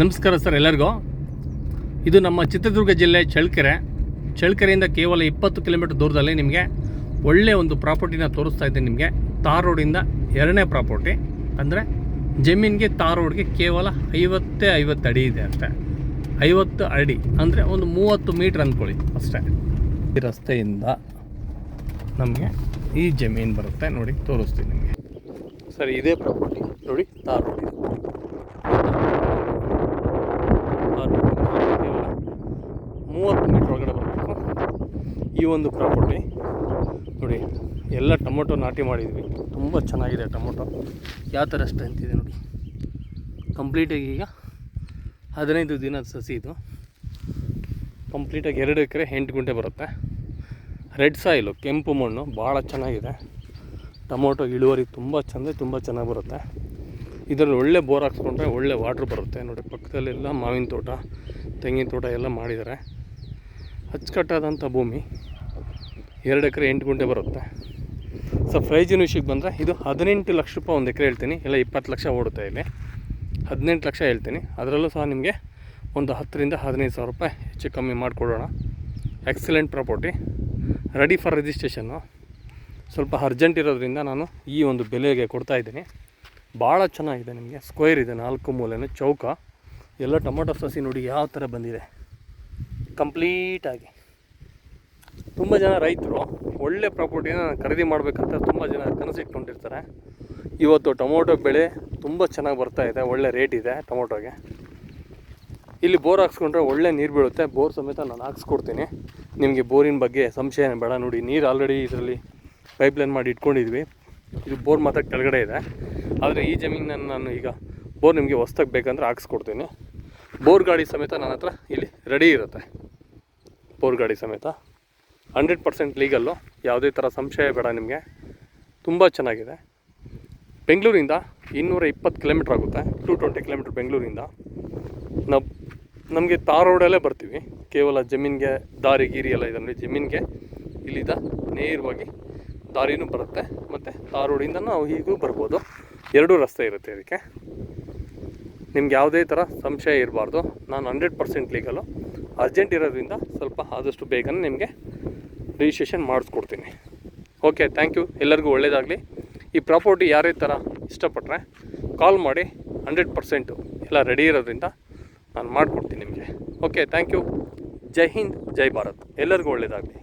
ನಮಸ್ಕಾರ ಸರ್ ಎಲ್ಲರಿಗೂ. ಇದು ನಮ್ಮ ಚಿತ್ರದುರ್ಗ ಜಿಲ್ಲೆ ಚಳ್ಕೆರೆ ಚಳ್ಳಕೆರೆಯಿಂದ ಕೇವಲ ಇಪ್ಪತ್ತು ಕಿಲೋಮೀಟರ್ ದೂರದಲ್ಲಿ ನಿಮಗೆ ಒಳ್ಳೆಯ ಒಂದು ಪ್ರಾಪರ್ಟಿನ ತೋರಿಸ್ತಾ ಇದ್ದೀನಿ ನಿಮಗೆ. ತಾರ್ ರೋಡಿಂದ ಎರಡನೇ ಪ್ರಾಪರ್ಟಿ. ಅಂದರೆ ಜಮೀನಿಗೆ ತಾರ್ ರೋಡ್ಗೆ ಕೇವಲ ಐವತ್ತೇ ಐವತ್ತು ಅಡಿ ಇದೆ ಅಷ್ಟೇ. ಐವತ್ತು ಅಡಿ ಅಂದರೆ ಒಂದು ಮೂವತ್ತು ಮೀಟ್ರ್ ಅಂದ್ಕೊಳ್ಳಿ ಅಷ್ಟೇ. ಈ ರಸ್ತೆಯಿಂದ ನಮಗೆ ಈ ಜಮೀನು ಬರುತ್ತೆ. ನೋಡಿ, ತೋರಿಸ್ತೀನಿ ನಿಮಗೆ. ಸರ್, ಇದೇ ಪ್ರಾಪರ್ಟಿ. ನೋಡಿ ತಾರ್ ರೋಡ್ ಇದು ಮೂವತ್ತು ಮೀಟ್ರ್ ಒಳಗಡೆ ಬರಬೇಕು. ಈ ಒಂದು ಪ್ರಾಪರ್ಟಿ ನೋಡಿ, ಎಲ್ಲ ಟೊಮೊಟೊ ನಾಟಿ ಮಾಡಿದ್ವಿ. ತುಂಬ ಚೆನ್ನಾಗಿದೆ ಟೊಮೊಟೊ. ಯಾವ ಥರ ಸ್ಟ್ರೆಂತ್ ಇದೆ ನೋಡಿ. ಕಂಪ್ಲೀಟಾಗಿ ಈಗ ಹದಿನೈದು ದಿನದ ಸಸಿ ಇದು. ಕಂಪ್ಲೀಟಾಗಿ ಎರಡು ಎಕರೆ ಎಂಟು ಗುಂಟೆ ಬರುತ್ತೆ. ರೆಡ್ ಸಾಯಿಲು ಕೆಂಪು ಮಣ್ಣು ಭಾಳ ಚೆನ್ನಾಗಿದೆ. ಟೊಮೊಟೊ ಇಳುವರಿ ತುಂಬ ಚೆಂದ, ತುಂಬ ಚೆನ್ನಾಗಿ ಬರುತ್ತೆ. ಇದರಲ್ಲಿ ಒಳ್ಳೆ ಬೋರ್ ಹಾಕ್ಸ್ಕೊಂಡ್ರೆ ಒಳ್ಳೆ ವಾಟ್ರ್ ಬರುತ್ತೆ. ನೋಡಿ ಪಕ್ಕದಲ್ಲೆಲ್ಲ ಮಾವಿನ ತೋಟ, ತೆಂಗಿನ ತೋಟ ಎಲ್ಲ ಮಾಡಿದ್ದಾರೆ. ಅಚ್ಚುಕಟ್ಟಾದಂಥ ಭೂಮಿ. ಎರಡು ಎಕರೆ ಎಂಟು ಗುಂಟೆ ಬರುತ್ತೆ. ಸೊ ಪ್ರೈಜಿನ ವಿಷಯಕ್ಕೆ ಬಂದರೆ ಇದು ಹದಿನೆಂಟು ಲಕ್ಷ ರೂಪಾಯಿ ಒಂದು ಎಕರೆ ಹೇಳ್ತೀನಿ. ಇಲ್ಲ, ಇಪ್ಪತ್ತು ಲಕ್ಷ ಓಡುತ್ತೆ ಇಲ್ಲಿ. ಹದಿನೆಂಟು ಲಕ್ಷ ಹೇಳ್ತೀನಿ. ಅದರಲ್ಲೂ ಸಹ ನಿಮಗೆ ಒಂದು ಹತ್ತರಿಂದ ಹದಿನೈದು ಸಾವಿರ ರೂಪಾಯಿ ಹೆಚ್ಚು ಕಮ್ಮಿ ಮಾಡಿಕೊಡೋಣ. ಎಕ್ಸಲೆಂಟ್ ಪ್ರಾಪರ್ಟಿ ರೆಡಿ ಫಾರ್ ರಿಜಿಸ್ಟ್ರೇಷನ್ನು ಸ್ವಲ್ಪ ಅರ್ಜೆಂಟ್ ಇರೋದ್ರಿಂದ ನಾನು ಈ ಒಂದು ಬೆಲೆಗೆ ಕೊಡ್ತಾ ಇದ್ದೀನಿ. ಭಾಳ ಚೆನ್ನಾಗಿದೆ ನಿಮಗೆ. ಸ್ಕ್ವೇರ್ ಇದೆ, ನಾಲ್ಕು ಮೂಲೆನೂ, ಚೌಕ. ಎಲ್ಲ ಟೊಮೊಟೊ ಸಸಿ ನೋಡಿ ಯಾವ ಥರ ಬಂದಿದೆ. ಕಂಪ್ಲೀಟಾಗಿ ತುಂಬ ಜನ ರೈತರು ಒಳ್ಳೆ ಪ್ರಾಪರ್ಟಿನ ಖರೀದಿ ಮಾಡಬೇಕಂತ ತುಂಬ ಜನ ಕನಸಿಟ್ಕೊಂಡಿರ್ತಾರೆ ಇವತ್ತು ಟೊಮೊಟೊ ಬೆಳೆ ತುಂಬ ಚೆನ್ನಾಗಿ ಬರ್ತಾ ಇದೆ, ಒಳ್ಳೆ ರೇಟ್ ಇದೆ ಟೊಮೊಟೊಗೆ. ಇಲ್ಲಿ ಬೋರ್ ಹಾಕ್ಸ್ಕೊಂಡ್ರೆ ಒಳ್ಳೆ ನೀರು ಬೀಳುತ್ತೆ. ಬೋರ್ ಸಮೇತ ನಾನು ಹಾಕ್ಸ್ಕೊಡ್ತೀನಿ. ನಿಮಗೆ ಬೋರಿನ ಬಗ್ಗೆ ಸಂಶಯ ಬೇಡ ನೋಡಿ. ನೀರು ಆಲ್ರೆಡಿ ಇದರಲ್ಲಿ ಪೈಪ್ಲೈನ್ ಮಾಡಿ ಇಟ್ಕೊಂಡಿದ್ವಿ. ಇದು ಬೋರ್ ಮಾತ್ರ ಕೆಳಗಡೆ ಇದೆ. ಆದರೆ ಈ ಜಮೀನನ್ನು ನಾನು ಈಗ ಬೋರ್ ನಿಮಗೆ ಹೊಸ್ದಾಗಿ ಬೇಕಂದ್ರೆ ಹಾಕ್ಸ್ಕೊಡ್ತೀನಿ. ಬೋರ್ ಗಾಡಿ ಸಮೇತ ನನ್ನ ಹತ್ರ ಇಲ್ಲಿ ರೆಡಿ ಇರುತ್ತೆ. ಬೋರ್ ಗಾಡಿ ಸಮೇತ. ಹಂಡ್ರೆಡ್ ಪರ್ಸೆಂಟ್ ಲೀಗಲ್ಲು ಯಾವುದೇ ಥರ ಸಂಶಯ ಬೇಡ ನಿಮಗೆ. ತುಂಬ ಚೆನ್ನಾಗಿದೆ. ಬೆಂಗಳೂರಿಂದ ಇನ್ನೂರ ಇಪ್ಪತ್ತು ಕಿಲೋಮೀಟ್ರ್ ಆಗುತ್ತೆ. ಟು ಟ್ವೆಂಟಿ ಕಿಲೋಮೀಟ್ರ್ ಬೆಂಗಳೂರಿಂದ. ನಾವು, ನಮಗೆ ತಾರ್ ರೋಡಲ್ಲೇ ಬರ್ತೀವಿ. ಕೇವಲ ಜಮೀನಿಗೆ, ದಾರಿ, ಗೀರಿ ಎಲ್ಲ ಇದೆ. ಜಮೀನಿಗೆ ಇಲ್ಲಿದ್ದ ನೇರವಾಗಿ ದಾರಿನೂ ಬರುತ್ತೆ. ಮತ್ತು ತಾರ್ ರೋಡಿಂದ ನಾವು ಹೀಗೂ ಬರ್ಬೋದು. ಎರಡೂ ರಸ್ತೆ ಇರುತ್ತೆ ಇದಕ್ಕೆ. ನಿಮ್ಗೆ ಯಾವುದೇ ಥರ ಸಂಶಯ ಇರಬಾರ್ದು. ನಾನು ಹಂಡ್ರೆಡ್ ಪರ್ಸೆಂಟ್ ಲೀಗಲು. ಅರ್ಜೆಂಟ್ ಇರೋದ್ರಿಂದ ಸ್ವಲ್ಪ ಆದಷ್ಟು ಬೇಗನೆ ನಿಮಗೆ ರಿಜಿಸ್ಟ್ರೇಷನ್ ಮಾಡಿಸ್ಕೊಡ್ತೀನಿ. Okay, thank you. ಎಲ್ಲರಿಗೂ ಒಳ್ಳೆಯದಾಗಲಿ ಈ ಪ್ರಾಪರ್ಟಿ ಯಾರೇ ಥರ ಇಷ್ಟಪಟ್ಟರೆ ಕಾಲ್ ಮಾಡಿ ಹಂಡ್ರೆಡ್ ಪರ್ಸೆಂಟು ಎಲ್ಲ ರೆಡಿ ಇರೋದ್ರಿಂದ ನಾನು ಮಾಡಿಕೊಡ್ತೀನಿ ನಿಮಗೆ. Okay, thank you. ಜೈ ಹಿಂದ್, ಜೈ ಭಾರತ್. ಎಲ್ಲರಿಗೂ ಒಳ್ಳೆಯದಾಗಲಿ